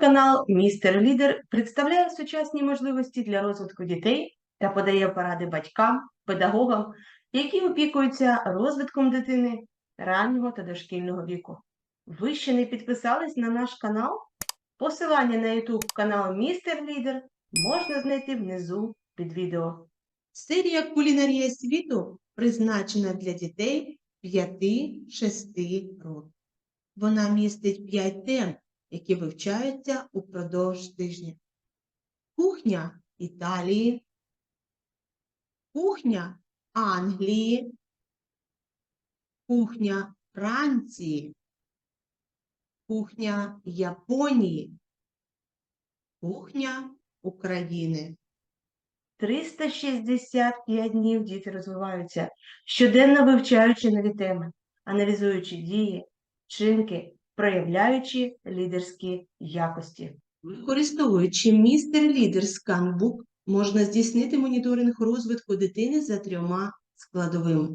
канал Містер Лідер представляє сучасні можливості для розвитку дітей та подає поради батькам, педагогам, які опікуються розвитком дитини раннього та дошкільного віку. Ви ще не підписались на наш канал? Посилання на YouTube канал Містер Лідер можна знайти внизу під відео. Серія Кулінарія світу призначена для дітей 5-6 років. Вона містить 5 тем, які вивчаються упродовж тижня. Кухня Італії, кухня Англії, кухня Франції, кухня Японії, кухня України. 365 днів діти розвиваються, щоденно вивчаючи нові теми, аналізуючи дії, вчинки, проявляючи лідерські якості. Використовуючи містер Лідер сканбук, можна здійснити моніторинг розвитку дитини за трьома складовими: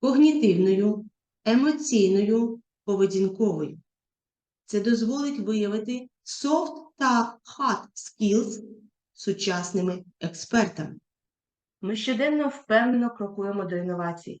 когнітивною, емоційною, поведінковою. Це дозволить виявити soft та hard skills сучасними експертами. Ми щоденно впевнено крокуємо до інновацій.